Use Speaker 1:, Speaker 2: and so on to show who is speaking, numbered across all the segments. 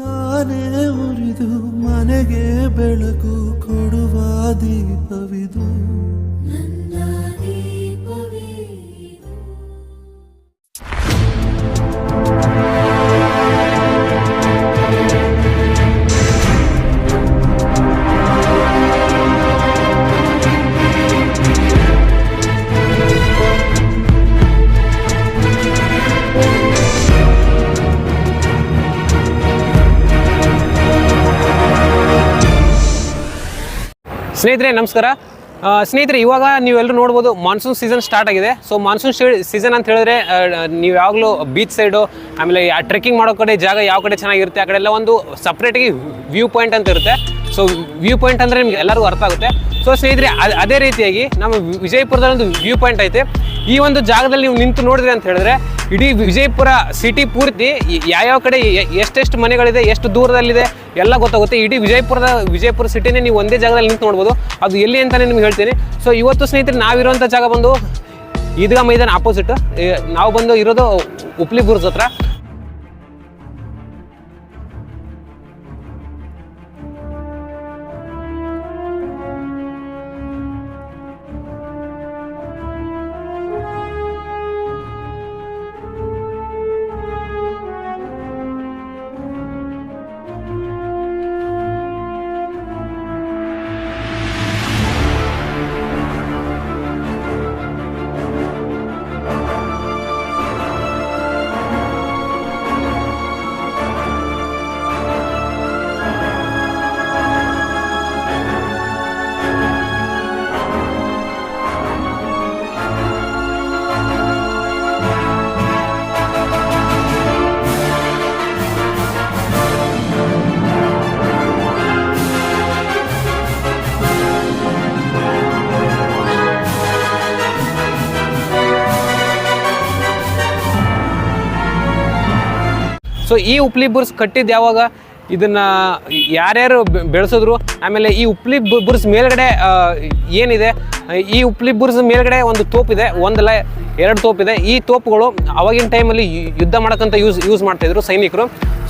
Speaker 1: ತಾನೇ ಉರಿದು ಮನೆಗೆ ಬೆಳಕು ಕೊಡುವ ದೀಪವಿದು.
Speaker 2: ಸ್ನೇಹಿತರೆ, ನಮಸ್ಕಾರ. ಸ್ನೇಹಿತರೆ, ಇವಾಗ ನೀವೆಲ್ಲರೂ ನೋಡ್ಬೋದು ಮಾನ್ಸೂನ್ ಸೀಸನ್ ಸ್ಟಾರ್ಟ್ ಆಗಿದೆ. ಸೊ ಮಾನ್ಸೂನ್ ಸೀಸನ್ ಅಂತ ಹೇಳಿದ್ರೆ ನೀವು ಯಾವಾಗಲೂ ಬೀಚ್ ಸೈಡು ಆಮೇಲೆ ಟ್ರೆಕ್ಕಿಂಗ್ ಮಾಡೋ ಕಡೆ ಜಾಗ ಯಾವ ಕಡೆ ಚೆನ್ನಾಗಿರುತ್ತೆ, ಆ ಕಡೆ ಎಲ್ಲ ಒಂದು ಸಪ್ರೇಟಾಗಿ ವ್ಯೂ ಪಾಯಿಂಟ್ ಅಂತ ಇರುತ್ತೆ. ಸೊ ವ್ಯೂ ಪಾಯಿಂಟ್ ಅಂದರೆ ನಿಮ್ಗೆ ಎಲ್ಲರಿಗೂ ಅರ್ಥ ಆಗುತ್ತೆ. ಸೊ ಸ್ನೇಹಿತರೆ, ಅದ್- ರೀತಿಯಾಗಿ ನಮ್ಮ ವಿಜಯಪುರದಲ್ಲಿ ಒಂದು ವ್ಯೂ ಪಾಯಿಂಟ್ ಐತೆ. ಈ ಒಂದು ಜಾಗದಲ್ಲಿ ನೀವು ನಿಂತು ನೋಡಿದ್ರಿ ಅಂತ ಹೇಳಿದ್ರೆ, ಇಡೀ ವಿಜಯಪುರ ಸಿಟಿ ಪೂರ್ತಿ ಯಾವ ಯಾವ್ಯಾವ ಕಡೆ ಎಷ್ಟೆಷ್ಟು ಮನೆಗಳಿದೆ, ಎಷ್ಟು ದೂರದಲ್ಲಿದೆ, ಎಲ್ಲ ಗೊತ್ತಾಗುತ್ತೆ. ಇಡೀ ವಿಜಯಪುರದ, ವಿಜಯಪುರ ಸಿಟಿನೇ ನೀವು ಒಂದೇ ಜಾಗದಲ್ಲಿ ನಿಂತು ನೋಡ್ಬೋದು. ಅದು ಎಲ್ಲಿ ಅಂತಲೇ ನಿಮ್ಗೆ ಹೇಳ್ತೀನಿ. ಸೊ ಇವತ್ತು ಸ್ನೇಹಿತರೆ ನಾವಿರುವಂಥ ಜಾಗ ಬಂದು, ಈದ್ಗಾ ಮೈದಾನ ಆಪೋಸಿಟ್ ನಾವು ಬಂದು ಇರೋದು ಉಪ್ಲಿ ಬುರ್ಜ್ ಹತ್ರ. ಸೊ ಈ ಉಪ್ಲಿ ಬುರ್ಸ್ ಕಟ್ಟಿದ್ದು ಯಾವಾಗ ಇದನ್ನ ಯಾರ್ಯಾರು ಬೆಳೆಸಿದ್ರು, ಆಮೇಲೆ ಈ ಉಪ್ಲಿ ಬುರ್ಸ್ ಮೇಲ್ಗಡೆ ಏನಿದೆ, ಈ ಉಪ್ಲಿ ಬುರ್ಸ್ ಮೇಲ್ಗಡೆ ಒಂದು ತೋಪಿದೆ ಒಂದಲ್ಲ ಎರಡು ತೋಪಿದೆ ಈ ತೋಪುಗಳು ಅವಾಗಿನ ಟೈಮಲ್ಲಿ ಯುದ್ಧ ಮಾಡಕ್ಕಂತ ಯೂಸ್ ಯೂಸ್ ಮಾಡ್ತಾಯಿದ್ರು ಸೈನಿಕರು.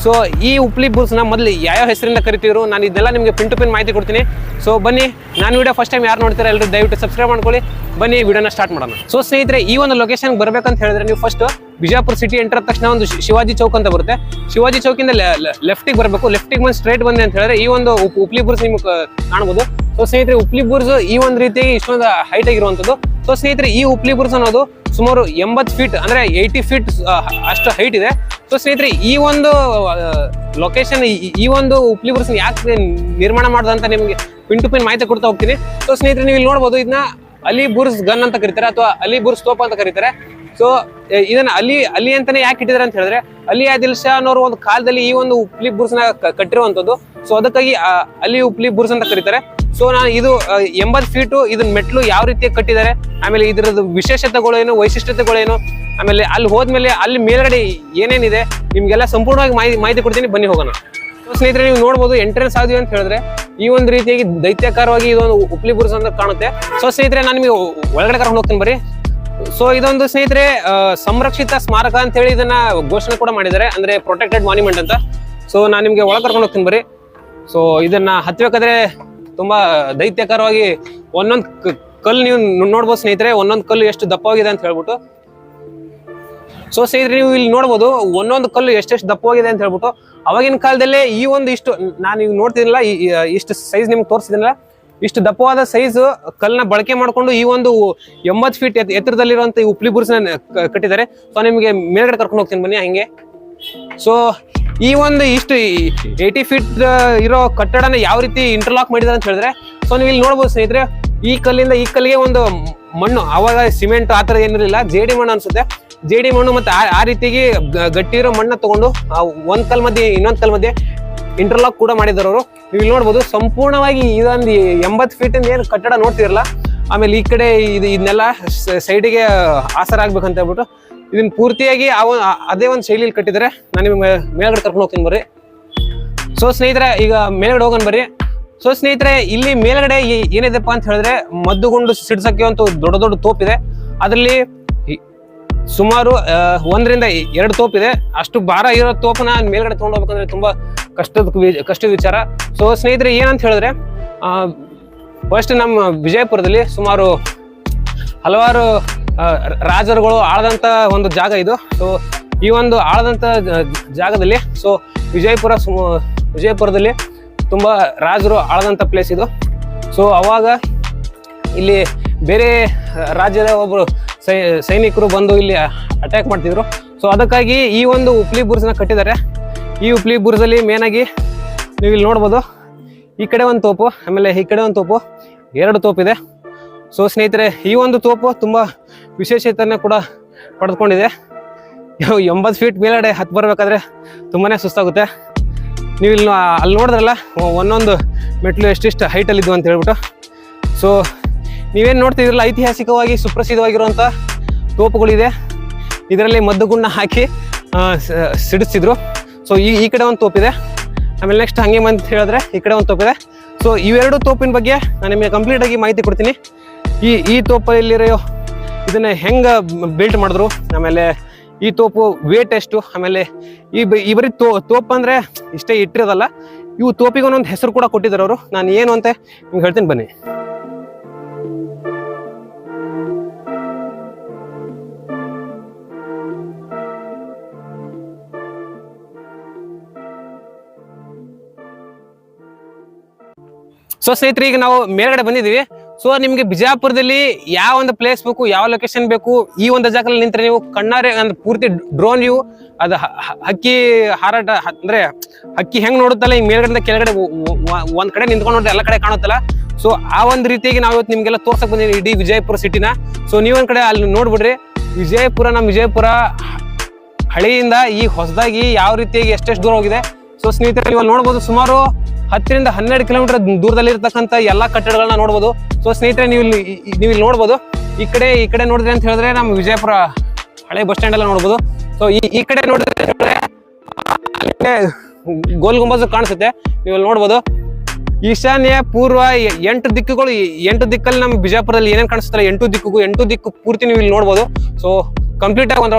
Speaker 2: ಸೊ ಈ ಉಪ್ಲಿ ಬುರ್ಸ್ನ ಮೊದಲು ಯಾವ ಹೆಸರಿಂದ ಕರಿತಿದ್ರು, ನಾನು ಇದೆಲ್ಲ ನಿಮಗೆ ಪಿನ್ ಟು ಪಿನ್ ಮಾಹಿತಿ ಕೊಡ್ತೀನಿ. ಸೊ ಬನ್ನಿ, ನಾನು ವಿಡಿಯೋ ಫಸ್ಟ್ ಟೈಮ್ ಯಾರು ನೋಡ್ತೀರಾ ಎಲ್ಲರೂ ದಯವಿಟ್ಟು ಸಬ್ಸ್ಕ್ರೈಬ್ ಮಾಡ್ಕೊಳ್ಳಿ. ಬನ್ನಿ ವಿಡಿಯೋನ ಸ್ಟಾರ್ಟ್ ಮಾಡೋಣ. ಸೊ ಸ್ನೇಹಿತರೆ, ಈ ಒಂದು ಲೊಕೇಶನ್ ಬರಬೇಕಂತ ಹೇಳಿದ್ರೆ ನೀವು ಫಸ್ಟ್ ಬಿಜಾಪುರ ಸಿಟಿ ಎಂಟರ್ ತಕ್ಷಣ ಒಂದು ಶಿವಾಜಿ ಚೌಕ್ ಅಂತ ಬರುತ್ತೆ. ಶಿವಾಜಿ ಚೌಕಿಂದ ಲೆಫ್ಟಿಗೆ ಬರಬೇಕು. ಲೆಫ್ಟಿಗೆ ಬಂದು ಸ್ಟ್ರೈಟ್ ಬಂದೆ ಅಂತ ಹೇಳಿದ್ರೆ ಈ ಒಂದು ಉಪ್- ಉಪ್ಲಿ ಬುರ್ಸ್ ನಿಮ್ಗೆ ಕಾಣಬಹುದು ಸೊ ಸ್ನೇಹಿತರೆ ಉಪ್ಲಿ ಬುರ್ಸ್ ಈ ಒಂದು ರೀತಿ ಇಷ್ಟೊಂದು ಹೈಟ್ ಆಗಿರುವಂಥದ್ದು. ಸೊ ಸ್ನೇಹಿತರೆ, ಈ ಉಪ್ಲಿ ಬುರ್ಸ್ ಅನ್ನೋದು ಸುಮಾರು ಎಂಬತ್ತು ಫೀಟ್ ಅಂದ್ರೆ ಏಯ್ಟಿ ಫೀಟ್ ಅಷ್ಟು ಹೈಟ್ ಇದೆ. ಸೊ ಸ್ನೇಹಿತರೆ, ಈ ಒಂದು ಲೊಕೇಶನ್ ಈ ಒಂದು ಉಪ್ಲಿ ಬುರ್ಸ್ ಯಾಕೆ ನಿರ್ಮಾಣ ಮಾಡ್ದ ಅಂತ ನಿಮಗೆ ಪಿನ್ ಟು ಪಿನ್ ಮಾಹಿತಿ ಕೊಡ್ತಾ ಹೋಗ್ತೀನಿ. ಸೊ ಸ್ನೇಹಿತರೆ, ನೀವು ಇಲ್ಲಿ ನೋಡ್ಬೋದು ಇದನ್ನ ಅಲಿ ಬುರ್ಸ್ ಗನ್ ಅಂತ ಕರೀತಾರೆ, ಅಥವಾ ಅಲಿ ಬುರ್ಸ್ ತೋಪ ಅಂತ ಕರೀತಾರೆ. ಸೊ ಇದನ್ನ ಅಲಿ ಅಲಿ ಅಂತಾನೆ ಯಾಕೆ ಇಟ್ಟಿದ್ದಾರೆ ಅಂತ ಹೇಳಿದ್ರೆ ಅಲಿ ಆದಿಲ್ ಶಾ ಅನ್ನೋರು ಒಂದು ಕಾಲದಲ್ಲಿ ಈ ಒಂದು ಉಪ್ಲಿ ಬುರ್ಸ್ನ ಕಟ್ಟಿರುವಂತದ್ದು ಸೊ ಅದಕ್ಕಾಗಿ ಅಲ್ಲಿ ಅಲಿ ಉಪ್ಲಿ ಬುರ್ಸ್ ಅಂತ ಕರೀತಾರೆ. ಸೊ ನಾನು ಇದು ಎಂಬತ್ ಫೀಟು ಇದನ್ನ ಮೆಟ್ಲು ಯಾವ ರೀತಿ ಕಟ್ಟಿದ್ದಾರೆ, ಆಮೇಲೆ ಇದರದ್ದು ವಿಶೇಷತೆಗಳೇನು ವೈಶಿಷ್ಟ್ಯತೆಗಳೇನು, ಆಮೇಲೆ ಅಲ್ಲಿ ಹೋದ್ಮೇಲೆ ಅಲ್ಲಿ ಮೇಲ್ಗಡೆ ಏನೇನಿದೆ, ನಿಮ್ಗೆಲ್ಲ ಸಂಪೂರ್ಣವಾಗಿ ಮಾಹಿತಿ ಮಾಹಿತಿ ಕೊಡ್ತೀನಿ, ಬನ್ನಿ ಹೋಗೋಣ. ಸೊ ಸ್ನೇಹಿತರೆ, ನೀವು ನೋಡ್ಬೋದು ಎಂಟ್ರೆನ್ಸ್ ಆದ್ವಿ ಅಂತ ಹೇಳಿದ್ರೆ, ಈ ಒಂದು ರೀತಿಯಾಗಿ ದೈತ್ಯಕಾರವಾಗಿ ಇದೊಂದು ಉಪ್ಲಿ ಬುರ್ಸ್ ಅಂತ ಕಾಣುತ್ತೆ. ಸೊ ಸ್ನೇಹಿತರೆ, ನಾನು ನಿಮಗೆ ಒಳಗಡೆ ಕರ್ಕೊಂಡು ಹೋಗ್ತೀನಿ, ಬರ್ರಿ. ಸೊ ಇದೊಂದು ಸ್ನೇಹಿತರೆ ಸಂರಕ್ಷಿತ ಸ್ಮಾರಕ ಅಂತ ಹೇಳಿ ಇದನ್ನ ಘೋಷಣೆ ಕೂಡ ಮಾಡಿದ್ದಾರೆ. ಅಂದ್ರೆ ಪ್ರೊಟೆಕ್ಟೆಡ್ ಮಾನ್ಯುಮೆಂಟ್ ಅಂತ. ಸೊ ನಾನು ನಿಮ್ಗೆ ಒಳ ಕರ್ಕೊಂಡು ಹೋಗ್ತೀನಿ ಬರ್ರಿ. ಸೊ ಇದನ್ನ ಹತ್ಬೇಕಾದ್ರೆ ತುಂಬಾ ದೈತ್ಯಕರವಾಗಿ ಒಂದೊಂದು ಕಲ್ಲು ನೀವು ನೋಡ್ಬೋದು ಸ್ನೇಹಿತರೆ, ಒಂದೊಂದು ಕಲ್ಲು ಎಷ್ಟು ದಪ್ಪವಾಗಿದೆ ಅಂತ ಹೇಳ್ಬಿಟ್ಟು. ಸೊ ಸ್ನೇಹಿತರೆ, ನೀವು ಇಲ್ಲಿ ನೋಡ್ಬೋದು, ಒಂದೊಂದು ಕಲ್ಲು ಎಷ್ಟೆಷ್ಟು ದಪ್ಪವಾಗಿದೆ ಅಂತ ಹೇಳ್ಬಿಟ್ಟು. ಅವಾಗಿನ ಕಾಲದಲ್ಲೇ ಈ ಒಂದು ಇಷ್ಟು, ನಾನು ಈಗ ನೋಡ್ತಿದ್ದಿಲ್ಲ ಇಷ್ಟು ಸೈಜ್ ನಿಮ್ಗೆ ತೋರಿಸಿದಿಲ್ಲ ಇಷ್ಟು ದಪ್ಪವಾದ ಸೈಜ್ ಕಲ್ಲನ್ನ ಬಳಕೆ ಮಾಡಿಕೊಂಡು ಈ ಒಂದು ಎಂಬತ್ತು ಫೀಟ್ ಎತ್ತರದಲ್ಲಿರುವಂತ ಈ ಉಪ್ಲಿ ಬುರ್ಸ್ನ ಕಟ್ಟಿದ್ದಾರೆ. ಸೊ ನಿಮಗೆ ಮೇಲ್ಗಡೆ ಕರ್ಕೊಂಡು ಹೋಗ್ತೀನಿ ಬನ್ನಿ ಹಂಗೆ. ಸೊ ಈ ಒಂದು ಇಷ್ಟು ಏಯ್ಟಿ ಫೀಟ್ ಇರೋ ಕಟ್ಟಡನ ಯಾವ ರೀತಿ ಇಂಟರ್ಲಾಕ್ ಮಾಡಿದಾರೆ ಅಂತ ಹೇಳಿದ್ರೆ ಸೊ ನೀವು ಇಲ್ಲಿ ನೋಡ್ಬೋದು ಸ್ನೇಹಿತರೆ, ಈ ಕಲ್ಲಿಂದ ಈ ಕಲ್ಲಿಗೆ ಒಂದು ಮಣ್ಣು, ಅವಾಗ ಸಿಮೆಂಟ್ ಆ ಥರ ಏನಿರಲಿಲ್ಲ, ಜೇಡಿ ಮಣ್ಣು ಅನ್ಸುತ್ತೆ. ಜೇಡಿ ಮಣ್ಣು ಮತ್ತೆ ಆ- ರೀತಿಗೆ ಗಟ್ಟಿರೋ ಗಟ್ಟಿ ಇರೋ ಮಣ್ಣ ತಗೊಂಡು ಒಂದ್ ಕಲ್ ಮಧ್ಯೆ ಇನ್ನೊಂದ್ ಕಲ್ ಮಧ್ಯೆ ಇಂಟರ್ಲಾಕ್ ಕೂಡ ಮಾಡಿದ್ದಾರೆ ಅವರು. ನೀವು ಇಲ್ಲಿ ನೋಡ್ಬೋದು, ಸಂಪೂರ್ಣವಾಗಿ ಇದೊಂದು ಎಂಬತ್ತು ಫೀಟ್ ಏನು ಕಟ್ಟಡ ನೋಡ್ತಿರಲ್ಲ, ಆಮೇಲೆ ಈ ಕಡೆ ಇದು ಇದನ್ನೆಲ್ಲ ಸೈಡಿಗೆ ಆಸರ ಆಗ್ಬೇಕಂತ ಹೇಳ್ಬಿಟ್ಟು ಇದನ್ನ ಪೂರ್ತಿಯಾಗಿ ಆ ಅದೇ ಒಂದು ಶೈಲಿಯಲ್ಲಿ ಕಟ್ಟಿದರೆ ನಾನು ನಿಮ್ಗೆ ಮೇಲ್ಗಡೆ ಕರ್ಕೊಂಡು ಹೋಗ್ತೀನಿ ಬರ್ರಿ. ಸೊ ಸ್ನೇಹಿತರೆ, ಈಗ ಮೇಲ್ಗಡೆ ಹೋಗೋಣ ಬರ್ರಿ. ಸೊ ಸ್ನೇಹಿತರೆ, ಇಲ್ಲಿ ಮೇಲ್ಗಡೆ ಏನಿದೆಪ್ಪ ಅಂತ ಹೇಳಿದ್ರೆ ಮದ್ದುಗುಂಡು ಸಿಡ್ಸಕ್ಕೆ ಒಂದು ದೊಡ್ಡ ದೊಡ್ಡ ತೋಪಿದೆ ಅದರಲ್ಲಿ ಸುಮಾರು ಒಂದರಿಂದ ಎರಡು ತೋಪಿದೆ ಅಷ್ಟು ಭಾರ ಇರೋ ತೋಪನ ಮೇಲ್ಗಡೆ ತಗೊಂಡು ಹೋಗ್ಬೇಕಂದ್ರೆ ತುಂಬಾ ಕಷ್ಟದ ಕಷ್ಟದ ವಿಚಾರ. ಸೊ ಸ್ನೇಹಿತರೆ, ಏನಂತ ಹೇಳಿದ್ರೆ ಫಸ್ಟ್ ನಮ್ಮ ವಿಜಯಪುರದಲ್ಲಿ ಸುಮಾರು ಹಲವಾರು ರಾಜರುಗಳು ಆಳದಂತ ಒಂದು ಜಾಗ ಇದು. ಸೊ ಈ ಒಂದು ಆಳದಂತ ಜಾಗದಲ್ಲಿ ಸೊ ವಿಜಯಪುರ ವಿಜಯಪುರದಲ್ಲಿ ತುಂಬ ರಾಜರು ಆಳದಂತ ಪ್ಲೇಸ್ ಇದು. ಸೊ ಅವಾಗ ಇಲ್ಲಿ ಬೇರೆ ರಾಜ್ಯದ ಒಬ್ಬರು ಸೈನಿಕರು ಬಂದು ಇಲ್ಲಿ ಅಟ್ಯಾಕ್ ಮಾಡ್ತಿದ್ರು. ಸೊ ಅದಕ್ಕಾಗಿ ಈ ಒಂದು ಉಪ್ಲಿ ಬುರ್ಜ್ನ ಕಟ್ಟಿದ್ದಾರೆ. ಈ ಉಪ್ಲಿ ಬುರ್ಜಲ್ಲಿ ಮೇನ್ ಆಗಿ ನೀವು ಇಲ್ಲಿ ನೋಡ್ಬೋದು. ಈ ಕಡೆ ಒಂದು ತೋಪು, ಆಮೇಲೆ ಈ ಕಡೆ ಒಂದು ತೋಪು, ಎರಡು ತೋಪಿದೆ. ಸೊ ಸ್ನೇಹಿತರೆ, ಈ ಒಂದು ತೋಪು ತುಂಬ ವಿಶೇಷತೆಯನ್ನು ಕೂಡ ಪಡೆದುಕೊಂಡಿದೆ. ಎಂಬತ್ತು ಫೀಟ್ ಮೇಲಡೆ ಹತ್ತು ಬರಬೇಕಾದ್ರೆ ತುಂಬಾ ಸುಸ್ತಾಗುತ್ತೆ. ನೀವು ಇಲ್ಲಿ ಅಲ್ಲಿ ನೋಡಿದ್ರಲ್ಲ ಒಂದೊಂದು ಮೆಟ್ಲು ಎಷ್ಟಿಷ್ಟು ಹೈಟಲ್ಲಿ ಇದ್ವು ಅಂತ ಹೇಳ್ಬಿಟ್ಟು. ಸೊ ನೀವೇನು ನೋಡ್ತಿದ್ರಲ್ಲ, ಐತಿಹಾಸಿಕವಾಗಿ ಸುಪ್ರಸಿದ್ಧವಾಗಿರುವಂಥ ತೋಪುಗಳಿದೆ. ಇದರಲ್ಲಿ ಮದ್ದುಗುಣ್ಣ ಹಾಕಿ ಸಿಡಿಸ್ತಿದ್ರು. ಸೊ ಈ ಈ ಕಡೆ ಒಂದು ತೋಪಿದೆ. ಆಮೇಲೆ ನೆಕ್ಸ್ಟ್ ಹಂಗೆ ಅಂತ ಹೇಳಿದ್ರೆ ಈ ಕಡೆ ಒಂದು ತೋಪಿದೆ. ಸೊ ಇವೆರಡು ತೋಪಿನ ಬಗ್ಗೆ ನಾನು ನಿಮಗೆ ಕಂಪ್ಲೀಟ್ ಆಗಿ ಮಾಹಿತಿ ಕೊಡ್ತೀನಿ. ಈ ಈ ತೋಪಲ್ಲಿರೋ ಇದನ್ನ ಹೆಂಗೆ ಬಿಲ್ಟ್ ಮಾಡಿದ್ರು, ಆಮೇಲೆ ಈ ತೋಪು ವೇಟ್ ಎಷ್ಟು, ಆಮೇಲೆ ಈ ಬ- ಈ ಬರೀ ತೋ ತೋಪು ಅಂದ್ರೆ ಇಷ್ಟೇ ಇಟ್ಟಿರೋದಲ್ಲ, ಇವು ತೋಪಿಗೆ ಒಂದೊಂದು ಹೆಸರು ಕೂಡ ಕೊಟ್ಟಿದ್ದಾರೆ ಅವರು. ನಾನು ಏನು ಅಂತ ನಿಮ್ಗೆ ಹೇಳ್ತೀನಿ ಬನ್ನಿ. ಸೊ ಸ್ನೇಹಿತರೆ, ಈಗ ನಾವು ಮೇಲ್ಗಡೆ ಬಂದಿದ್ದೀವಿ. ಸೊ ನಿಮಗೆ ಬಿಜಾಪುರದಲ್ಲಿ ಯಾವ ಒಂದು ಪ್ಲೇಸ್ ಬೇಕು, ಯಾವ ಲೊಕೇಶನ್ ಬೇಕು, ಈ ಒಂದು ಜಾಗದಲ್ಲಿ ನಿಂತರೆ ನೀವು ಕಣ್ಣಾರೆ ಅಂದ್ರೆ ಪೂರ್ತಿ ಡ್ರೋನ್ ವ್ಯೂ ಅದು ಹಕ್ಕಿ ಹಾರಾಟ ಅಂದ್ರೆ ಹಕ್ಕಿ ಹೆಂಗ್ ನೋಡುತ್ತಲ್ಲ, ಈ ಮೇಲ್ಗಡೆಯಿಂದ ಕೆಳಗಡೆ ಒಂದ್ ಕಡೆ ನಿಂತ್ಕೊಂಡು ನೋಡಿದ್ರೆ ಎಲ್ಲ ಕಡೆ ಕಾಣುತ್ತಲ್ಲ. ಸೊ ಆ ಒಂದು ರೀತಿಯಾಗಿ ನಾವು ಇವತ್ತು ನಿಮ್ಗೆಲ್ಲ ತೋರ್ಸಕ್ ಬಂದಿದ್ದೀವಿ ಇಡೀ ವಿಜಯಪುರ ಸಿಟಿನ ಸೊ ನೀವೊಂದ್ ಕಡೆ ಅಲ್ಲಿ ನೋಡ್ಬಿಡ್ರಿ. ವಿಜಯಪುರ ನಮ್ಮ ವಿಜಯಪುರ ಹಳೆಯಿಂದ ಈ ಹೊಸದಾಗಿ ಯಾವ ರೀತಿಯಾಗಿ ಎಷ್ಟೆಷ್ಟು ದೂರ ಹೋಗಿದೆ. ಸೊ ಸ್ನೇಹಿತರೆ ನೀವು ನೋಡಬಹುದು ಸುಮಾರು ಹತ್ತರಿಂದ ಹನ್ನೆರಡು ಕಿಲೋಮೀಟರ್ ದೂರದಲ್ಲಿ ಇರತಕ್ಕಂಥ ಎಲ್ಲಾ ಕಟ್ಟಡಗಳನ್ನ ನೋಡ್ಬೋದು. ಸೊ ಸ್ನೇಹಿತರೆ, ನೀವು ಇಲ್ಲಿ ನೀವು ಇಲ್ಲಿ ನೋಡ್ಬೋದು. ಈ ಕಡೆ ಈ ಕಡೆ ನೋಡಿದ್ರೆ ಅಂತ ಹೇಳಿದ್ರೆ ನಮ್ಮ ವಿಜಯಪುರ ಹಳೆ ಬಸ್ ಸ್ಟ್ಯಾಂಡ್ ಎಲ್ಲ ನೋಡ್ಬೋದು. ಸೊ ಈ ಈ ಕಡೆ ನೋಡಿದ್ರೆ ಗೋಲ್ ಗುಂಬಜ್ ಕಾಣಿಸುತ್ತೆ. ನೀವು ನೋಡ್ಬೋದು. ಈಶಾನ್ಯ ಪೂರ್ವ ಎಂಟು ದಿಕ್ಕುಗಳು ಎಂಟು ದಿಕ್ಕಲ್ಲಿ ನಮ್ಮ ಬಿಜಾಪುರದಲ್ಲಿ ಏನೇನು ಕಾಣಿಸುತ್ತಲ್ಲ ಎಂಟು ದಿಕ್ಕು ಎಂಟು ದಿಕ್ಕು ಪೂರ್ತಿ ನೀವು ಇಲ್ಲಿ ನೋಡ್ಬೋದು. ಸೊ ಕಂಪ್ಲೀಟ್ ಆಗಿ ಒಂದು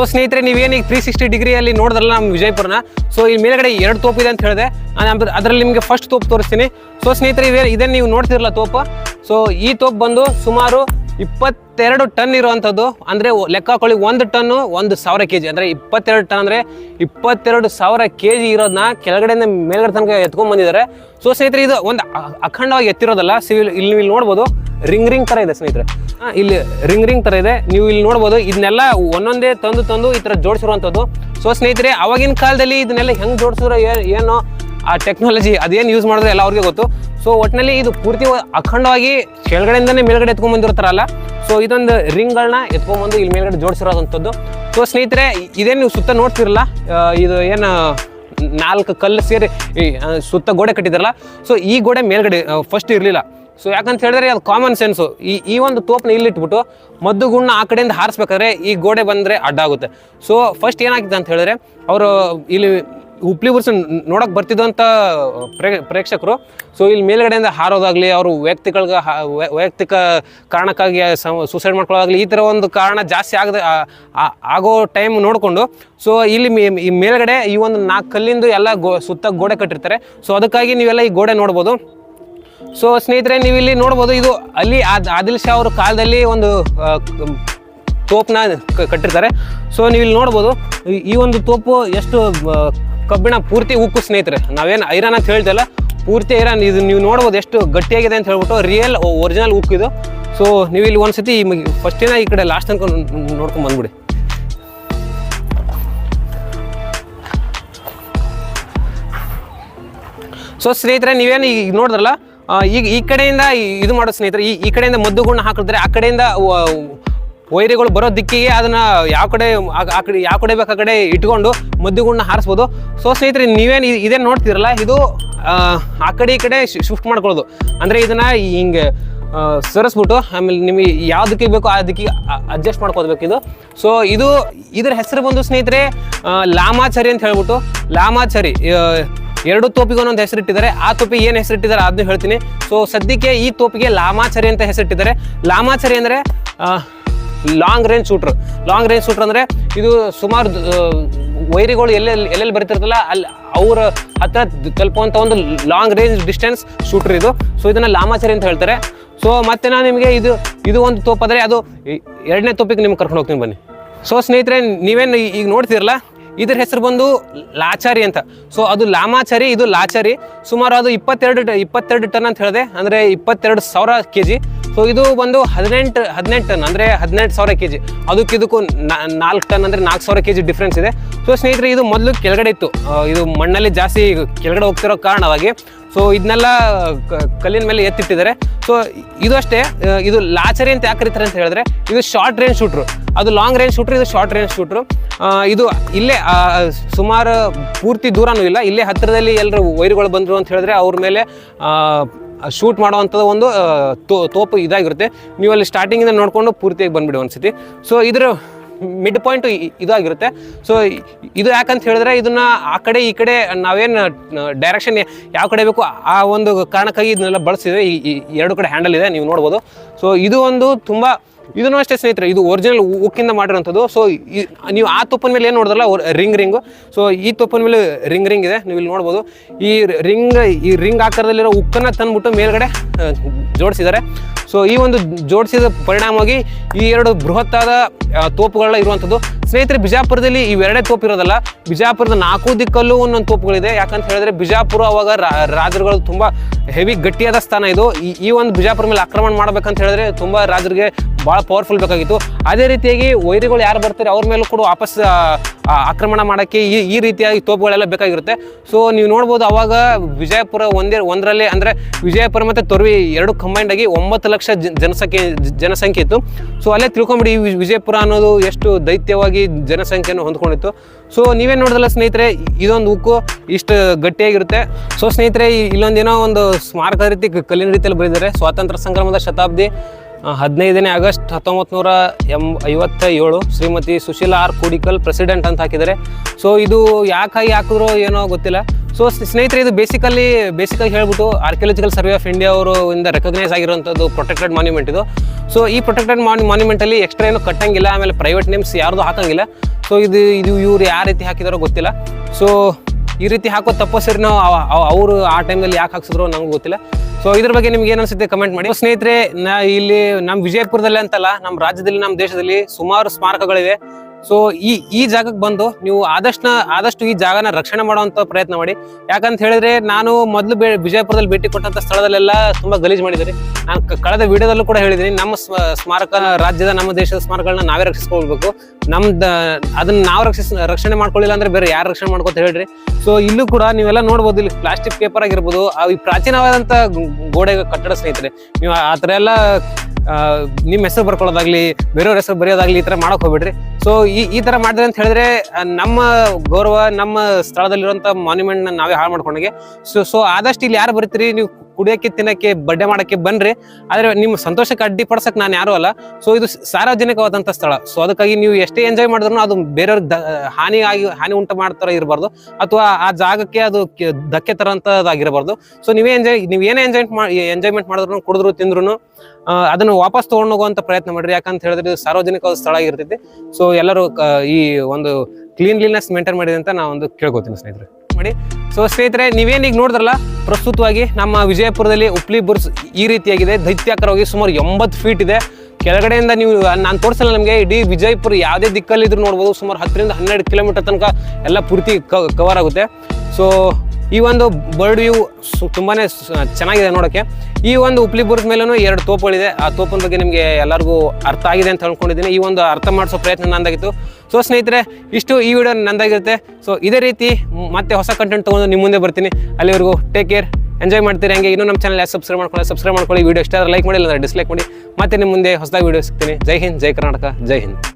Speaker 2: ಸೊ ಸ್ನೇಹಿತರೆ, ನೀವೇನು ಈಗ ತ್ರೀ ಸಿಕ್ಸ್ಟಿ ಡಿಗ್ರಿಯಲ್ಲಿ ನೋಡಿದ್ರಲ್ಲ ನಮ್ಮ ವಿಜಯಪುರನ? ಸೊ ಈ ಮೇಲ್ಗಡೆ ಎರಡು ತೋಪು ಇದೆ ಅಂತ ಹೇಳಿದೆ. ನಾನು ಅದರಲ್ಲಿ ನಿಮಗೆ ಫಸ್ಟ್ ತೋಪು ತೋರಿಸ್ತೀನಿ. ಸೊ ಸ್ನೇಹಿತರೆ ಇವೇ ಇದನ್ನು ನೀವು ನೋಡ್ತಿರಲ್ಲ ತೋಪು. ಸೊ ಈ ತೋಪು ಬಂದು ಸುಮಾರು ಇಪ್ಪತ್ತೆರಡು ಟನ್ ಇರುವಂಥದ್ದು, ಅಂದರೆ ಲೆಕ್ಕ ಹಾಕೊಳ್ಳಿ, ಒಂದು ಟನ್ನು ಒಂದು ಸಾವಿರ ಕೆ ಜಿ ಅಂದರೆ ಇಪ್ಪತ್ತೆರಡು ಟನ್ ಅಂದರೆ ಇಪ್ಪತ್ತೆರಡು ಸಾವಿರ ಕೆ ಜಿ ಇರೋದನ್ನ ಕೆಳಗಡೆಯಿಂದ ಮೇಲ್ಗಡೆ ತನಕ ಎತ್ಕೊಂಡ್ ಬಂದಿದ್ದಾರೆ. ಸೊ ಸ್ನೇಹಿತರೆ, ಇದು ಒಂದು ಅಖಂಡವಾಗಿ ಎತ್ತಿರೋದಲ್ಲ ಸಿವಿಲ್ ಇಲ್ಲಿ ಇಲ್ಲಿ ನೋಡ್ಬೋದು, ರಿಂಗ್ ರಿಂಗ್ ಥರ ಇದೆ ಸ್ನೇಹಿತರೆ. ಇಲ್ಲಿ ರಿಂಗ್ ರಿಂಗ್ ಥರ ಇದೆ, ನೀವು ಇಲ್ಲಿ ನೋಡ್ಬೋದು, ಇದನ್ನೆಲ್ಲ ಒಂದೊಂದೇ ತಂದು ತಂದು ಈ ಥರ ಜೋಡಿಸಿರುವಂಥದ್ದು. ಸೊ ಸ್ನೇಹಿತರೆ, ಅವಾಗಿನ ಕಾಲದಲ್ಲಿ ಇದನ್ನೆಲ್ಲ ಹೆಂಗೆ ಜೋಡಿಸಿದ್ರು ಏನೋ ಆ ಟೆಕ್ನಾಲಜಿ ಅದೇನು ಯೂಸ್ ಮಾಡಿದ್ರೆ ಎಲ್ಲ ಅವ್ರಿಗೆ ಗೊತ್ತು. ಸೊ ಒಟ್ಟಿನಲ್ಲಿ ಇದು ಪೂರ್ತಿ ಅಖಂಡವಾಗಿ ಕೆಳಗಡೆಯಿಂದನೇ ಮೇಲ್ಗಡೆ ಎತ್ಕೊಂಡ್ಬಂದಿರ್ತಾರಲ್ಲ ಸೊ ಇದೊಂದು ರಿಂಗ್ಗಳನ್ನ ಎತ್ಕೊಂಡ್ಬಂದು ಇಲ್ಲಿ ಮೇಲ್ಗಡೆ ಜೋಡಿಸಿರೋದಂಥದ್ದು. ಸೊ ಸ್ನೇಹಿತರೆ ಇದೇನು ನೀವು ಸುತ್ತ ನೋಡ್ತಿರಲ್ಲ ಇದು ಏನು, ನಾಲ್ಕು ಕಲ್ಲು ಸೇರಿ ಸುತ್ತ ಗೋಡೆ ಕಟ್ಟಿದಾರಲ್ಲ. ಸೊ ಈ ಗೋಡೆ ಮೇಲ್ಗಡೆ ಫಸ್ಟ್ ಇರಲಿಲ್ಲ. ಸೊ ಯಾಕಂತ ಹೇಳಿದ್ರೆ ಅದು ಕಾಮನ್ ಸೆನ್ಸು ಈ ಈ ಒಂದು ತೋಪನ ಇಲ್ಲಿಟ್ಬಿಟ್ಟು ಮದ್ದು ಗುಣ್ಣ ಆ ಕಡೆಯಿಂದ ಹಾರಿಸ್ಬೇಕಾದ್ರೆ ಈ ಗೋಡೆ ಬಂದರೆ ಅಡ್ಡ ಆಗುತ್ತೆ. ಸೊ ಫಸ್ಟ್ ಏನಾಗಿದೆ ಅಂತ ಹೇಳಿದ್ರೆ, ಅವರು ಇಲ್ಲಿ ಹುಬ್ಳಿ ಬುರ್ಸ್ ನೋಡಕ್ ಬರ್ತಿದ್ದಂಥ ಪ್ರೇ ಪ್ರೇಕ್ಷಕರು. ಸೊ ಇಲ್ಲಿ ಮೇಲ್ಗಡೆಯಿಂದ ಹಾರೋದಾಗ್ಲಿ, ಅವರು ವ್ಯಕ್ತಿಗಳಿಗೆ ವೈಯಕ್ತಿಕ ಕಾರಣಕ್ಕಾಗಿ ಸೂಸೈಡ್ ಮಾಡ್ಕೊಳ್ಳೋದಾಗ್ಲಿ, ಈ ಥರ ಒಂದು ಕಾರಣ ಜಾಸ್ತಿ ಆಗದೆ ಆಗೋ ಟೈಮ್ ನೋಡಿಕೊಂಡು ಸೊ ಇಲ್ಲಿ ಈ ಮೇಲ್ಗಡೆ ಈ ಒಂದು ನಾಲ್ಕು ಕಲ್ಲಿಂದು ಎಲ್ಲ ಸುತ್ತ ಗೋಡೆ ಕಟ್ಟಿರ್ತಾರೆ. ಸೊ ಅದಕ್ಕಾಗಿ ನೀವೆಲ್ಲ ಈ ಗೋಡೆ ನೋಡ್ಬೋದು. ಸೊ ಸ್ನೇಹಿತರೆ ನೀವು ಇಲ್ಲಿ ನೋಡ್ಬೋದು, ಇದು ಅಲ್ಲಿ ಆದ್, ಆದಿಲ್ ಶಾ ಅವ್ರ ಕಾಲದಲ್ಲಿ ಒಂದು ತೋಪನ್ನ ಕಟ್ಟಿರ್ತಾರೆ. ಸೊ ನೀವು ಇಲ್ಲಿ ನೋಡ್ಬೋದು, ಈ- ಒಂದು ತೋಪು ಎಷ್ಟು ಕಬ್ಬಿಣ ಪೂರ್ತಿ ಉಕ್ಕು ಸ್ನೇಹಿತರೆ. ನಾವೇನು ಐರನ್ ಅಂತ ಹೇಳ್ತಲ್ಲ. ಪೂರ್ತಿ ಐರನ್ ಇದು ನೀವು ನೋಡ್ಬೋದು ಎಷ್ಟು ಗಟ್ಟಿಯಾಗಿದೆ ಅಂತ ಹೇಳ್ಬಿಟ್ಟು ರಿಯಲ್ ಒರಿಜಿನಲ್ ಉಕ್ಕು ಇದು. ಸೊ ನೀವು ಇಲ್ಲಿ ಒಂದ್ಸತಿ ಫಸ್ಟಿನ ಈ ಕಡೆ ಲಾಸ್ಟ್ ತನಕ ನೋಡ್ಕೊಂಡು ಬಂದ್ಬಿಡಿ. ಸೊ ಸ್ನೇಹಿತರೆ, ನೀವೇನು ಈಗ ನೋಡಿದ್ರಲ್ಲ ಈಗ ಈ ಕಡೆಯಿಂದ ಇದು ಮಾಡೋ ಸ್ನೇಹಿತರೆ, ಈ ಈ ಕಡೆಯಿಂದ ಮದ್ದುಗಳನ್ನ ಹಾಕಿದ್ರೆ ಆ ಕಡೆಯಿಂದ ವೈರಿಗಳು ಬರೋ ದಿಕ್ಕಿಗೆ ಅದನ್ನ ಯಾವ ಕಡೆ ಆ ಕಡೆ ಯಾವ ಕಡೆ ಬೇಕು ಆ ಕಡೆ ಇಟ್ಕೊಂಡು ಮದ್ದುಗಳನ್ನ ಹಾರಿಸ್ಬೋದು. ಸೊ ಸ್ನೇಹಿತರೆ ನೀವೇನು ಇದೇನು ನೋಡ್ತಿರಲ್ಲ ಇದು ಆ, ಕಡೆ ಈ ಕಡೆ ಶಿಫ್ಟ್ ಮಾಡ್ಕೊಳ್ಳೋದು. ಅಂದರೆ ಇದನ್ನ ಹಿಂಗೆ ಸರಿಸ್ಬಿಟ್ಟು ಆಮೇಲೆ ನಿಮಗೆ ಯಾವ ದಿಕ್ಕಿಗೆ ಬೇಕೋ ಆ ದಿಕ್ಕಿಗೆ ಅಡ್ಜಸ್ಟ್ ಮಾಡ್ಕೋಬೇಕು ಇದು. ಸೊ ಇದು ಇದ್ರ ಹೆಸರು ಬಂದು ಸ್ನೇಹಿತರೆ ಲಾಮಾಚರಿ ಅಂತ ಹೇಳ್ಬಿಟ್ಟು ಲಾಮಾಚರಿ ಎರಡು ತೋಪಿಗೆ ಒಂದೊಂದು ಹೆಸರಿಟ್ಟಿದ್ದಾರೆ ಆ ತೋಪಿ ಏನು ಹೆಸರಿಟ್ಟಿದ್ದಾರೆ ಅದನ್ನು ಹೇಳ್ತೀನಿ. ಸೊ ಸದ್ಯಕ್ಕೆ ಈ ತೋಪಿಗೆ ಲಾಮಾಚರಿ ಅಂತ ಹೆಸರಿಟ್ಟಿದ್ದಾರೆ ಲಾಮಾಚರಿ ಅಂದರೆ long range shooter long range shooter ಅಂದರೆ ಇದು ಸುಮಾರು ವೈರಿಗಳು ಎಲ್ಲೆಲ್ಲಿ ಎಲ್ಲೆಲ್ಲಿ ಬರ್ತಿರ್ತಲ್ಲ ಅಲ್ಲಿ ಅವ್ರ ಹತ್ರ ತಲುಪುವಂಥ ಒಂದು ಲಾಂಗ್ ರೇಂಜ್ ಡಿಸ್ಟೆನ್ಸ್ ಶೂಟ್ರ್ ಇದು. ಸೊ ಇದನ್ನು ಲಾಮಾಚಾರಿ ಅಂತ ಹೇಳ್ತಾರೆ. ಸೊ ಮತ್ತೆ ನಾನು ನಿಮಗೆ ಇದು ಇದು ಒಂದು ತೋಪಾದರೆ ಅದು ಎರಡನೇ ತೋಪಿಗೆ ನಿಮ್ಗೆ ಕರ್ಕೊಂಡು ಹೋಗ್ತೀನಿ ಬನ್ನಿ. ಸೊ ಸ್ನೇಹಿತರೆ, ನೀವೇನು ಈಗ ನೋಡ್ತಿರಲ್ಲ, ಇದ್ರ ಹೆಸರು ಬಂದು ಲಾಚಾರಿ ಅಂತ. ಸೊ ಅದು ಲಾಮಾಚಾರಿ, ಇದು ಲಾಚಾರಿ. ಸುಮಾರು ಅದು ಇಪ್ಪತ್ತೆರಡು ಇಪ್ಪತ್ತೆರಡು ಟನ್ ಅಂತ ಹೇಳಿದೆ. ಅಂದರೆ ಇಪ್ಪತ್ತೆರಡು ಸಾವಿರ ಕೆ ಜಿ ಸೊ ಇದು ಬಂದು ಹದಿನೆಂಟು ಹದಿನೆಂಟು ಟನ್, ಅಂದರೆ ಹದಿನೆಂಟು ಸಾವಿರ ಕೆ ಜಿ ಅದಕ್ಕೆ ಇದಕ್ಕೂ ನಾಲ್ಕು ಟನ್ ಅಂದರೆ ನಾಲ್ಕು ಸಾವಿರ ಕೆ ಜಿ ಡಿಫ್ರೆನ್ಸ್ ಇದೆ. ಸೊ ಸ್ನೇಹಿತರೆ, ಇದು ಮೊದಲು ಕೆಳಗಡೆ ಇತ್ತು. ಇದು ಮಣ್ಣಲ್ಲಿ ಜಾಸ್ತಿ ಕೆಳಗಡೆ ಹೋಗ್ತಿರೋ ಕಾರಣವಾಗಿ. ಸೊ ಇದನ್ನೆಲ್ಲ ಕಲ್ಲಿನ ಮೇಲೆ ಎತ್ತಿಟ್ಟಿದ್ದಾರೆ. ಸೊ ಇದು ಅಷ್ಟೇ ಇದು ಲಾಚರಿ ಅಂತ ಯಾಕೆ ಕರೀತಾರೆ ಅಂತ ಹೇಳಿದ್ರೆ, ಇದು ಶಾರ್ಟ್ ರೇಂಜ್ ಶೂಟ್ರು ಅದು ಲಾಂಗ್ ರೇಂಜ್ ಶೂಟ್ರು ಇದು ಶಾರ್ಟ್ ರೇಂಜ್ ಶೂಟ್ರು ಇದು ಇಲ್ಲೇ ಸುಮಾರು ಪೂರ್ತಿ ದೂರನೂ ಇಲ್ಲ. ಇಲ್ಲೇ ಹತ್ತಿರದಲ್ಲಿ ಎಲ್ಲರೂ ವೈರುಗಳು ಬಂದರು ಅಂತ ಹೇಳಿದ್ರೆ ಅವ್ರ ಮೇಲೆ ಶೂಟ್ ಮಾಡುವಂಥದ್ದು ಒಂದು ತೋಪು ಇದಾಗಿರುತ್ತೆ. ನೀವು ಅಲ್ಲಿ ಸ್ಟಾರ್ಟಿಂಗಿಂದ ನೋಡಿಕೊಂಡು ಪೂರ್ತಿಯಾಗಿ ಬಂದ್ಬಿಡಿ ಒಂದ್ಸತಿ. ಸೊ ಇದ್ರ ಮಿಡ್ ಪಾಯಿಂಟ್ ಇದಾಗಿರುತ್ತೆ. ಸೊ ಇದು ಯಾಕಂತ ಹೇಳಿದ್ರೆ ಇದನ್ನ ಆ ಕಡೆ ಈ ಕಡೆ ನಾವೇನು ಡೈರೆಕ್ಷನ್ ಯಾವ ಕಡೆ ಬೇಕು ಆ ಒಂದು ಕಾರಣಕ್ಕಾಗಿ ಇದನ್ನೆಲ್ಲ ಬಳಸಿದ್ರೆ ಈ ಎರಡು ಕಡೆ ಹ್ಯಾಂಡಲ್ ಇದೆ, ನೀವು ನೋಡ್ಬೋದು. ಸೊ ಇದು ಒಂದು ತುಂಬ ಇದನ್ನು ಅಷ್ಟೇ ಸ್ನೇಹಿತರೆ, ಇದು ಒರಿಜಿನಲ್ ಉಕ್ಕಿಂದ ಮಾಡಿರೋಂಥದ್ದು ಸೊ ನೀವು ಆ ತುಪ್ಪನ ಮೇಲೆ ಏನು ನೋಡಿದ್ರಲ್ಲ ರಿಂಗ್ ರಿಂಗು ಸೊ ಈ ತುಪ್ಪನ ಮೇಲೆ ರಿಂಗ್ ರಿಂಗ್ ಇದೆ, ನೀವು ಇಲ್ಲಿ ನೋಡ್ಬೋದು. ಈ ರಿಂಗ್ ಈ ರಿಂಗ್ ಆಕಾರದಲ್ಲಿರೋ ಉಕ್ಕನ್ನು ತಂದ್ಬಿಟ್ಟು ಮೇಲ್ಗಡೆ ಜೋಡಿಸಿದ್ದಾರೆ. ಸೊ ಈ ಒಂದು ಜೋಡಿಸಿದ ಪರಿಣಾಮವಾಗಿ ಈ ಎರಡು ಬೃಹತ್ತಾದ ತೋಪುಗಳ ಇರುವಂಥದ್ದು. ಸ್ನೇಹಿತರೆ, ಬಿಜಾಪುರದಲ್ಲಿ ಇವೆರಡೇ ತೋಪು ಇರೋದಲ್ಲ, ಬಿಜಾಪುರದ ನಾಲ್ಕು ದಿಕ್ಕಲ್ಲೂ ಒಂದೊಂದು ತೋಪುಗಳಿದೆ. ಯಾಕಂತ ಹೇಳಿದ್ರೆ, ಬಿಜಾಪುರ ಅವಾಗ ರಾಜರುಗಳು ತುಂಬ ಹೆವಿ ಗಟ್ಟಿಯಾದ ಸ್ಥಾನ ಇದು. ಈ ಒಂದು ಬಿಜಾಪುರ ಮೇಲೆ ಆಕ್ರಮಣ ಮಾಡಬೇಕಂತ ಹೇಳಿದ್ರೆ, ತುಂಬ ರಾಜರಿಗೆ ಭಾಳ ಪವರ್ಫುಲ್ ಬೇಕಾಗಿತ್ತು. ಅದೇ ರೀತಿಯಾಗಿ ವೈರಿಗಳು ಯಾರು ಬರ್ತಾರೆ, ಅವ್ರ ಮೇಲೂ ಕೂಡ ವಾಪಸ್ ಆಕ್ರಮಣ ಮಾಡೋಕ್ಕೆ ಈ ಈ ರೀತಿಯಾಗಿ ತೋಪುಗಳೆಲ್ಲ ಬೇಕಾಗಿರುತ್ತೆ. ಸೊ ನೀವು ನೋಡ್ಬೋದು ಅವಾಗ ವಿಜಯಪುರ ಒಂದೇ, ಒಂದರಲ್ಲಿ ಅಂದರೆ ವಿಜಯಪುರ ಮತ್ತು ತೊರವಿ ಎರಡು ಕಂಬೈಂಡ್ ಆಗಿ ಒಂಬತ್ತು ಲಕ್ಷ ಜನಸಂಖ್ಯೆ ಜನಸಂಖ್ಯೆ ಇತ್ತು. ಸೊ ಅಲ್ಲೇ ತಿಳ್ಕೊಂಬಿಡಿ ವಿಜಯಪುರ ಅನ್ನೋದು ಎಷ್ಟು ದೈತ್ಯವಾಗಿ ಜನಸಂಖ್ಯೆಯನ್ನು ಹೊಂದ್ಕೊಂಡಿತ್ತು. ಸೊ ನೀವೇನು ನೋಡಿದಲ್ಲ ಸ್ನೇಹಿತರೆ, ಇದೊಂದು ಉಕ್ಕು, ಇಷ್ಟು ಗಟ್ಟಿಯಾಗಿರುತ್ತೆ. ಸೊ ಸ್ನೇಹಿತರೆ, ಇಲ್ಲೊಂದೇನೋ ಒಂದು ಸ್ಮಾರಕ ರೀತಿ ಕಲ್ಲಿನ ರೀತಿಯಲ್ಲಿ ಬರೆದಿದ್ದಾರೆ. ಸ್ವಾತಂತ್ರ್ಯ ಸಂಗ್ರಾಮದ ಶತಾಬ್ದಿ. ಹದಿನೈದನೇ ಆಗಸ್ಟ್ ಹತ್ತೊಂಬತ್ತು ನೂರ ಎಂ ಐವತ್ತ ಏಳು ಶ್ರೀಮತಿ ಸುಶೀಲಾ ಆರ್ ಕುಡಿಕಲ್ ಪ್ರೆಸಿಡೆಂಟ್ ಅಂತ ಹಾಕಿದ್ದಾರೆ. ಸೊ ಇದು ಯಾಕಾಗಿ ಹಾಕಿದ್ರು ಏನೋ ಗೊತ್ತಿಲ್ಲ. ಸೊ, ಸ್ನೇಹಿತರೆ, ಇದು ಬೇಸಿಕಲಿ ಬೇಸಿಕಾಗಿ ಹೇಳ್ಬಿಟ್ಟು ಆರ್ಕಿಯಾಲಜಿಕಲ್ ಸರ್ವೆ ಆಫ್ ಇಂಡಿಯಾ ಅವರು ಇಂದ ರೆಕಗ್ನೈಸ್ ಆಗಿರುವಂಥದ್ದು ಪ್ರೊಟೆಕ್ಟೆಡ್ ಮಾನ್ಯುಮೆಂಟ್ ಇದು. ಸೊ ಈ ಪ್ರೊಟೆಕ್ಟೆಡ್ ಮಾನ್ ಮಾನ್ಯುಮೆಂಟಲ್ಲಿ ಎಕ್ಸ್ಟ್ರಾ ಏನು ಕಟ್ಟಂಗಿಲ್ಲ, ಆಮೇಲೆ ಪ್ರೈವೇಟ್ ನೇಮ್ಸ್ ಯಾರ್ದು ಹಾಕಂಗಿಲ್ಲ. ಸೊ ಇದು ಇದು ಇವ್ರು ಯಾವ ರೀತಿ ಹಾಕಿದಾರೋ ಗೊತ್ತಿಲ್ಲ. ಸೊ ಈ ರೀತಿ ಹಾಕೋ ತಪ್ಪೋ ಸರಿ ನಾವು ಅವರು ಆ ಟೈಮಲ್ಲಿ ಯಾಕೆ ಹಾಕ್ಸಿದ್ರು ನಂಗೆ ಗೊತ್ತಿಲ್ಲ. ಸೊ ಇದ್ರ ಬಗ್ಗೆ ನಿಮ್ಗೆ ಏನು ಅನ್ಸುತ್ತೆ ಕಮೆಂಟ್ ಮಾಡಿ. ಸ್ನೇಹಿತರೆ, ನಾ ಇಲ್ಲಿ ನಮ್ಮ ವಿಜಯಪುರದಲ್ಲಿ ಅಂತಲ್ಲ ನಮ್ಮ ರಾಜ್ಯದಲ್ಲಿ ನಮ್ಮ ದೇಶದಲ್ಲಿ ಸುಮಾರು ಸ್ಮಾರಕಗಳಿವೆ. ಸೊ ಈ ಈ ಜಾಗಕ್ಕೆ ಬಂದು ನೀವು ಆದಷ್ಟು ಆದಷ್ಟು ಈ ಜಾಗನ ರಕ್ಷಣೆ ಮಾಡುವಂತ ಪ್ರಯತ್ನ ಮಾಡಿ. ಯಾಕಂತ ಹೇಳಿದ್ರೆ ನಾನು ಮೊದಲು ವಿಜಯಪುರದಲ್ಲಿ ಭೇಟಿ ಕೊಟ್ಟಂತ ಸ್ಥಳದಲ್ಲೆಲ್ಲ ತುಂಬಾ ಗಲೀಜು ಮಾಡಿದ್ದಾರೆ ನಾನು ಕಳೆದ ವಿಡಿಯೋದಲ್ಲೂ ಕೂಡ ಹೇಳಿದ್ದೀನಿ, ನಮ್ಮ ಸ್ಮ- ಸ್ಮಾರಕ, ರಾಜ್ಯದ ನಮ್ಮ ದೇಶದ ಸ್ಮಾರಕಗಳನ್ನ ನಾವೇ ರಕ್ಷಿಸ್ಕೊಳ್ಬೇಕು. ನಮ್ದ, ಅದನ್ನ ನಾವು ರಕ್ಷಿಸ್, ರಕ್ಷಣೆ ಮಾಡ್ಕೊಳ್ಳಿಲ್ಲ ಅಂದ್ರೆ ಬೇರೆ ಯಾರು ರಕ್ಷಣೆ ಮಾಡ್ಕೊತ ಹೇಳ್ರಿ. ಸೊ ಇಲ್ಲೂ ಕೂಡ ನೀವೆಲ್ಲ ನೋಡ್ಬೋದು, ಇಲ್ಲಿ ಪ್ಲಾಸ್ಟಿಕ್ ಪೇಪರ್ ಆಗಿರ್ಬೋದು ಈ ಪ್ರಾಚೀನವಾದಂತ ಗೋಡೆ ಕಟ್ಟಡ ಸ್ನೇಹಿತರೆ, ನೀವು ಆ ಥರ ಎಲ್ಲ ನಿಮ್ಮ ಹೆಸರು ಬರ್ಕೊಳ್ಳೋದಾಗ್ಲಿ, ಬೇರೆಯವ್ರ ಹೆಸರು ಬರೆಯೋದಾಗ್ಲಿ ಈ ತರ ಮಾಡಕ್ ಹೋಗ್ಬಿಡ್ರಿ. ಸೊ ಈ ಈ ತರ ಮಾಡಿದ್ರೆ ಅಂತ ಹೇಳಿದ್ರೆ ನಮ್ಮ ಗೌರವ, ನಮ್ಮ ಸ್ಥಳದಲ್ಲಿರುವಂತ ಮಾನ್ಯುಮೆಂಟ್ ನಾವೇ ಹಾಳು ಮಾಡ್ಕೊಂಡಾಗೆ. ಸೊ ಸೊ ಆದಷ್ಟು ಇಲ್ಲಿ ಯಾರು ಬರ್ತೀರಿ, ನೀವು ಕುಡಿಯಕ್ಕೆ, ತಿನ್ನಕ್ಕೆ, ಬಡ್ಡೆ ಮಾಡಕ್ಕೆ ಬನ್ರಿ. ಆದ್ರೆ ನಿಮ್ಮ ಸಂತೋಷಕ್ಕೆ ಅಡ್ಡಿ ನಾನು ಯಾರು ಅಲ್ಲ. ಸೊ ಇದು ಸಾರ್ವಜನಿಕವಾದಂತ ಸ್ಥಳ. ಸೊ ಅದಕ್ಕಾಗಿ ನೀವು ಎಷ್ಟೇ ಎಂಜಾಯ್ ಮಾಡಿದ್ರು ಅದು ಬೇರೆಯವ್ರಿಗೆ ಹಾನಿ ಆಗಿ ಹಾನಿ ಉಂಟು ಮಾಡ್ತಾರ ಇರಬಾರ್ದು. ಅಥವಾ ಆ ಜಾಗಕ್ಕೆ ಅದು ಧಕ್ಕೆ ತರಂತದಾಗಿರಬಾರ್ದು ಸೊ ನೀವೇ ಎಂಜಾಯ್ ನೀವು ಏನೇ ಎಂಜಾಯ್ ಎಂಜಾಯ್ಮೆಂಟ್ ಮಾಡಿದ್ರು, ಕುಡಿದ್ರು ತಿಂದ್ರು ಅದನ್ನು ವಾಪಸ್ ತಗೊಂಡು ಹೋಗುವಂತ ಪ್ರಯತ್ನ ಮಾಡ್ರಿ. ಯಾಕಂತ ಹೇಳಿದ್ರೆ ಇದು ಸಾರ್ವಜನಿಕ ಸ್ಥಳ ಆಗಿರ್ತೈತಿ. ಸೊ ಎಲ್ಲರೂ ಈ ಒಂದು ಕ್ಲೀನ್ಲಿನೆಸ್ ಮೇಂಟೈನ್ ಮಾಡಿದೆ ಅಂತ ನಾ ಒಂದು ಕೇಳ್ಕೊತೀನಿ ಸ್ನೇಹಿತರೆ. ಮಾಡಿ. ಸೊ ಸ್ನೇಹಿತರೆ ಈಗ ನೋಡಿದ್ರಲ್ಲ, ಪ್ರಸ್ತುತವಾಗಿ ನಮ್ಮ ವಿಜಯಪುರದಲ್ಲಿ ಉಪ್ಲಿ ಬುರ್ಸ್ ಈ ರೀತಿಯಾಗಿದೆ. ದೈತ್ಯಾಕರವಾಗಿ ಸುಮಾರು ಎಂಬತ್ತು ಫೀಟ್ ಇದೆ. ಕೆಳಗಡೆಯಿಂದ ನೀವು, ನಾನು ತೋರಿಸಲ್ಲ ನಮಗೆ, ಇಡೀ ವಿಜಯಪುರ ಯಾವುದೇ ದಿಕ್ಕಲ್ಲಿ ಇದ್ರೂ ನೋಡ್ಬೋದು. ಸುಮಾರು ಹತ್ತರಿಂದ ಹನ್ನೆರಡು ಕಿಲೋಮೀಟರ್ ತನಕ ಎಲ್ಲ ಪೂರ್ತಿ ಕವರ್ ಆಗುತ್ತೆ. ಸೊ ಈ ಒಂದು ಬರ್ಡ್ ವ್ಯೂ ತುಂಬಾ ಚೆನ್ನಾಗಿದೆ ನೋಡೋಕ್ಕೆ. ಈ ಒಂದು ಉಪ್ಲಿ ಬುರ್ಸ್ ಮೇಲೂ ಎರಡು ತೋಪುಗಳಿದೆ. ಆ ತೋಪಿನ ಬಗ್ಗೆ ನಿಮಗೆ ಎಲ್ಲರಿಗೂ ಅರ್ಥ ಆಗಿದೆ ಅಂತ ಹೇಳ್ಕೊಂಡಿದ್ದೀನಿ. ಈ ಒಂದು ಅರ್ಥ ಮಾಡಿಸೋ ಪ್ರಯತ್ನ ನಂದಾಗಿತ್ತು. ಸೊ ಸ್ನೇಹಿತರೆ, ಇಷ್ಟು ಈ ವಿಡಿಯೋ ನಂದಾಗಿರುತ್ತೆ. ಸೊ ಇದೇ ರೀತಿ ಮತ್ತೆ ಹೊಸ ಕಂಟೆಂಟ್ ತೊಗೊಂಡು ನಿಮ್ಮ ಮುಂದೆ ಬರ್ತೀನಿ. ಅಲ್ಲಿವರೆಗೂ ಟೇಕ್ ಕೇರ್ ಎಂಜಾಯ್ ಮಾಡ್ತೀರಿ ಹಂಗೆ. ಇನ್ನೂ ನಮ್ಮ ಚಾನಲ್ ಸಬ್ಸ್ಕ್ರೈಬ್ ಮಾಡ್ಕೊಳ್ಳಿ ಸಬ್ಸ್ಕ್ರೈಬ್ ಮಾಡ್ಕೊಳ್ಳಿ. ವಿಡಿಯೋ ಇಷ್ಟ ಲೈಕ್ ಮಾಡಿ ಇಲ್ಲ ಡಿಸ್ಲೈಕ್ ಮಾಡಿ. ಮತ್ತೆ ನಿಮ್ಮ ಮುಂದೆ ಹೊಸದಾಗಿ ವಿಡಿಯೋ ಸಿಗ್ತೀನಿ. ಜೈ ಹಿಂದ್, ಜೈ ಕರ್ನಾಟಕ, ಜೈ ಹಿಂದ್.